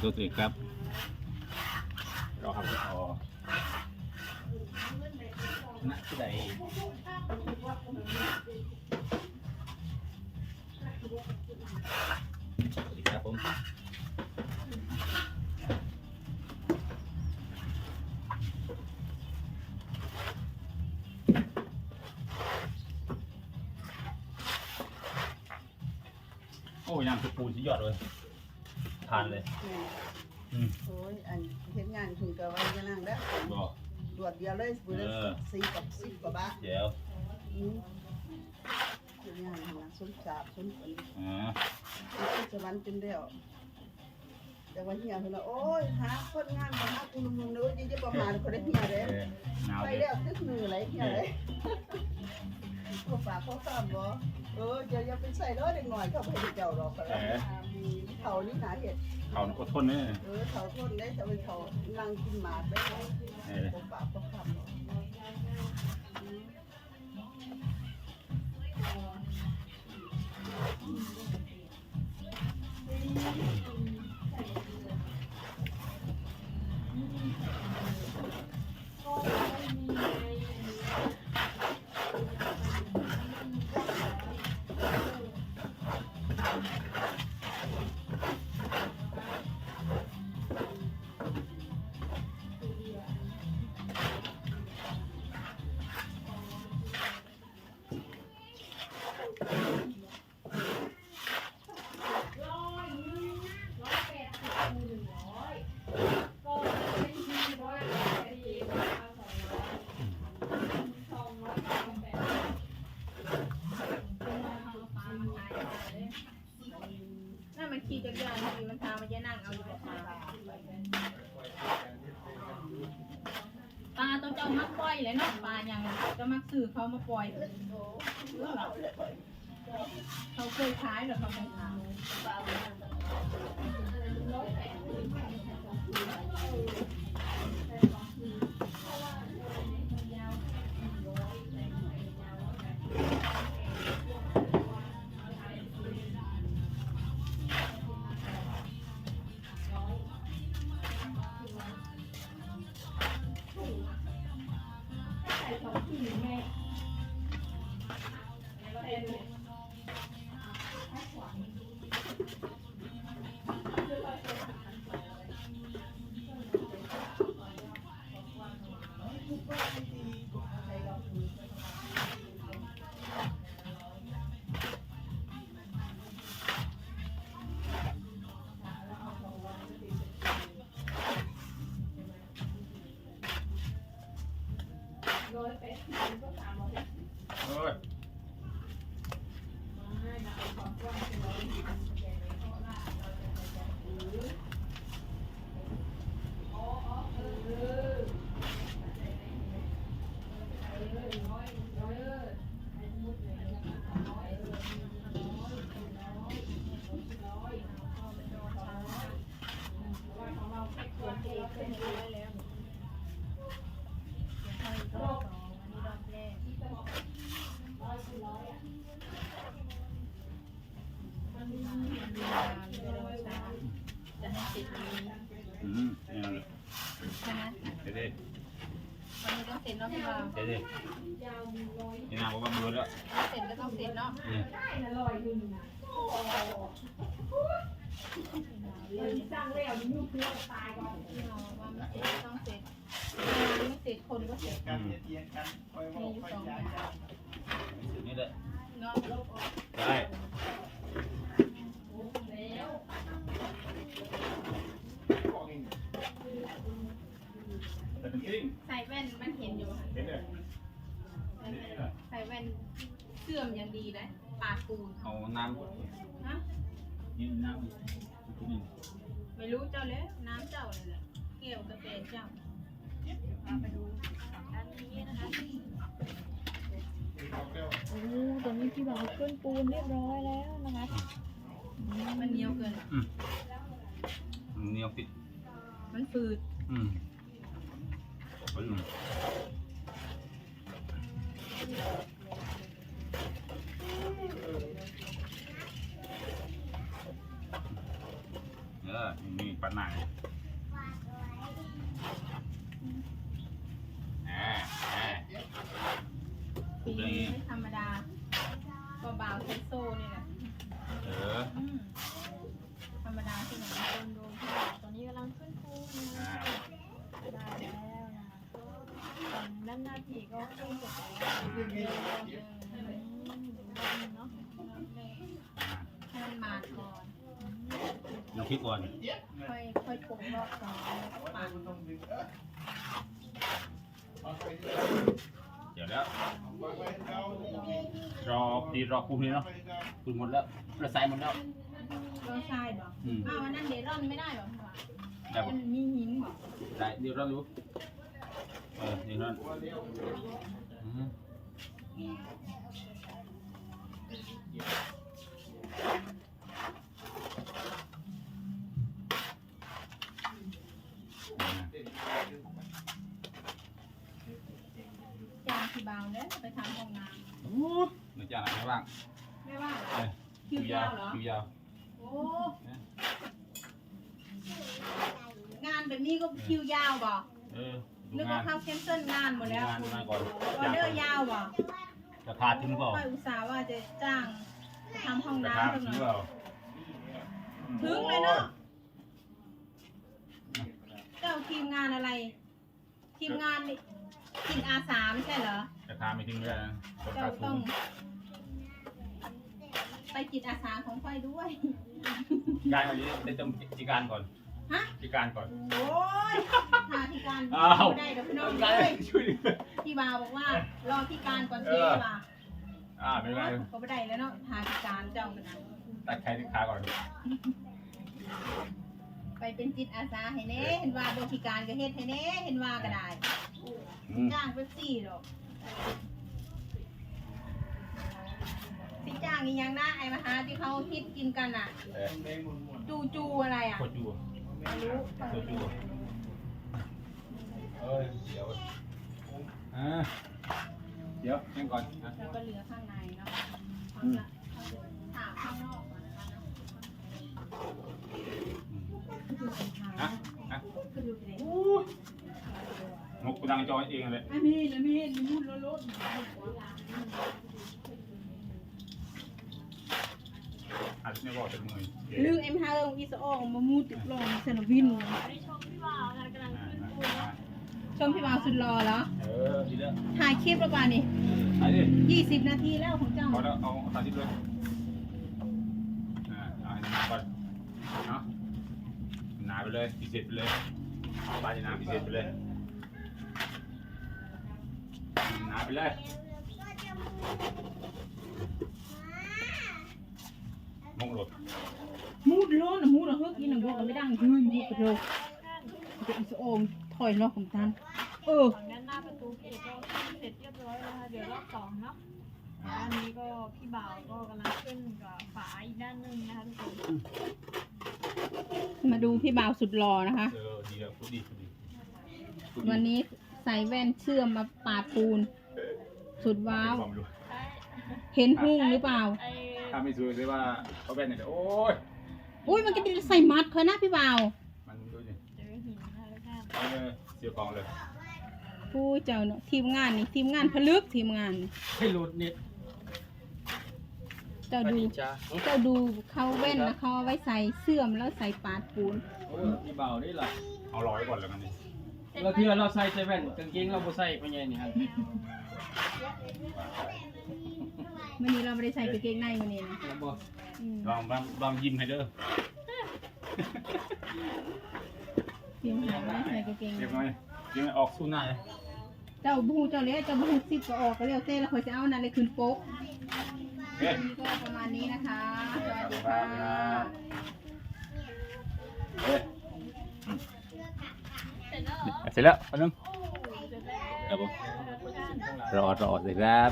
ตัวตัวเองครับเราทำต่อณที่ใดสวัสดีครับผมโอ้ยน้ำคือปูนสุดยอดเลย ทานเลยอืมโอ้ยอันเห็นงานคุณก็ว่าจะนั่งแล้วบอกตรวจเดียวเลยบุญเออสี่กับสิบกว่าบาทเดี๋ยวอืมเห็นงานหาสมสาบสมผลอ่าที่จะวันจนเดียวแต่ว่าเฮียคือว่าโอ้ยหาคนงานมาหาคุณลุงเลยจะประมาณคนได้เฮียเลยเออหนาวไปเลยแล้วตึกมืออะไรเฮียเลย ก็ฝากข้อความบ่เออจะอย่าไปใส่เลยเด็กหน่อยเขาไปเจ้าหรอกอะไรเขานี่หาเห็ดเขาอดทนเนี่ยเออเขาทนได้แต่ว่าเขานั่งกินหมากได้ไงเออผมปากก็คำบอกอืม เจ้ามาปล่อยเลยเนาะปลาอย่างจะมักซื้อเขามาปล่อยเขาเคยขายหรือเขาเคยขาย อืมเนี่ยเลยใช่ไหมเดี๋ยวดิวันนี้ต้องเสร็จเนาะพี่บ่าวเดี๋ยวดินี่นาบอกว่ามือแล้วเสร็จก็ต้องเสร็จเนาะนี่ว่ามันเสร็จก็ต้องเสร็จไม่เสร็จคนก็เสร็จอืมมีอยู่สองอย่างนี่แหละเนาะได้ ปาดปูนเอาน้ฮะำนี่น้ำที่นี่ไม่รู้เจ้าเลยน้ำเจ้าเลยแหละเกี่ยวกาแฟเจ้าเอาไปดูอันนี้นะคะโอ้ตอนนี้พี่บ่าวขึ้นปูนเรียบร้อยแล้วนะคะมันเหนียวเกิน เหนียวปิดมันฝืดอืมไปดูเออ อนี่ปันหนังแหมแหม ปีนี้ไม่ธรรมดาก็บ่าวเทสโซนี่แหละเอออืมธรรมดาที่ไหนโดนโดนพี่บ่าวตอนนี้กำลังขึ้นปูนนะอ่าได้แล้วนะคะฝั่งด้านหน้าผีก็ขึ้นเสร็จแล้วอืมดูด้านเนาะให้มันมาก่อนน้ำพริกก่อนค่อยค่อยปรุงรอบสองแล้วก็ปั่นเดี๋ยวแล้วรอดีรอปรุงนี่เนาะปรุงหมดแล้วเราใส่หมดแล้วก็ใช่บอกอืมอ้าววันนั้นเดรอนไม่ได้บอกพี่ว่าได้ปะมันมีหินบอกได้เดี๋ยวเรารู้เออเดี๋ยวเราอืมอ่า จาง ที่เบาเนี่ยไปทำห้องน้โอ้หนูจะอะไรบ้างำไม่ว่าเหรอเออคิวยาวเหรอคิวยาวโอ้งานแบบนี้ก็คิวยาวบ่เออดูนึกงาว่าน เขาแคนเซิลงานหมดแล้วดูงานดูงานก่อน ออเดอร์ยาวบ่ราคาถึงเปล่าค่อยอุตส่าห์ว่าจะจ้างไปทำห้องราน้ำคาสักถึหงน่อยเปล่าถึงเลยเนาะเจ้าทีมงานอะไร ทีมงานนี่ จิตอาสาไม่ใช่เหรอราคาไม่ถึงเลยนะราเจ้าคาสูต้อง งไปจิตอาสาของค่อยด้วยการเอานี้ได้ต้องจิการก่อนฮะ จิการก่อน โอ้ยหาที่การอ้าว ไม่ได้เดี๋ยวพี่น้องได้เลยช่วยดิพี่บาวบอกว่ารอที่การก่อนเอเจ๊อว่ะอ่าไม่เป็นไรก็ไม่ได้แล้วเนาะหาที่การเจ้ากันนะตัดใครที่ขาก่อนไปเป็นจิตอาสาให้แน่เห็นว่าบริการก็เฮ็ดให้แน่เห็นว่าก็ได้ อืมจ้างเป็นสี่หรอกสิจ้างอีหยังนะไอ้มาหาที่เขาคิดกินกันอะ เออจูจูอะไรอะโคจูไม่รู้โคจูเอ้ยเดี๋ยวอ่าเดี๋ยวยังก่อนนะแล้วก็เหลือข้างในเนาะเขาจะเขาจะถามข้างนอกก่อนนะคะเนาะคือเป็นทางนะนะคือดูเลยง กกูดังจอยเองเลยไม่มีไม่มีมีมุ่นรถรถอาจจะไม่บอกเป็นมือลืมเอ็มฮาร์อีสออกมามูติดลองเซนวินอันนี้ชมพี่บ่าวนะคะกำลังขึ้นปูนเนาะชมพี่บ่าวสุดรอแล้วเออดีแล้วถ่ายคลิปแล้วป่ะนี่ไอ้ดิยี่สิบนาทีแล้วของเจ้าพอแล้วเอาเอาตัดทิศด้วยอ่าเอาให้หนาก่อนเนาะหนาไปเลยพิเศษไปเลยปลาจะหนาพิเศษไปเลย หนาไปเลยมงหลดมูดร้อนนะมูดอะเฮ้ยกินหนังก็ไม่ดังยืนมูดกระโดดจะอีสอมถอยรอบของท่านเออฝั่งด้านหน้าประตูผีก็ขึ้นเสร็จเรียบร้อยแล้วนะคะเดี๋ยวรอบสองเนาะด้านนี้ก็พี่บ่าวก็กำลังขึ้นกับฝาอีกด้านหนึ่งนะคะทุกคนมาดูพี่บ่าวสุดรอนะคะ เออดีแล้วพูดดีพูดดีพูดดีวันนี้ใส่แว่นเชื่อมมาปาดปูน สุดว้าว ความรู้ใช่เห็นหุ้งหรือเปล่า ไอ้ถ้าไม่สวยเลยว่าเขาเป็นเนี่ยโอ้ยอุ้ยมันก็จะใส่มัดเขานะพี่บ่าวมันดูดิเจอหินนะคะทุกท่านเออเสียกองเลยผู้เจ้าเนาะทีมงานนี่ทีมงานพลึกทีมงานนี่ให้หลุดนิดเจ้าสวัสดูดีจ้าเจ้าดูเขาแว่นนะเขาเอาไว้ใส่เสื่อมแล้วใส่ปาดปูน โอ้ยพี่เบานี่ล่ะเอาร้อยก่อนแล้วกันนี่ เราเทื่อเราใส่แต่แว่นกางเกงเราบ่ใส่พ่อใหญ่นี่ฮะวันนี้เราไม่ได้ใส่กางเกงในวันนี้นะเราบ่อืมลองลองลองยิ้มให้เด้อทีมงานไม่ได้ใส่กางเกงในเรียบร้อยยิ้มให้ออกสู้หน้าเลยเจ้าบูเจ้าเลี้ยเจ้าบูสิบก็ออกก็เรียกเต้แล้วคอยจะเอานั่นเลยคืนโป๊กเฮ้ยวันนี้ก็ประมาณนี้นะคะสวัสดีค่ะ เฮ้ย เสร็จแล้วเหรอเสร็จแล้วอันนึงโอ้เสร็จแล้วครับผมทุกท่านรอรอเสร็จแล้ว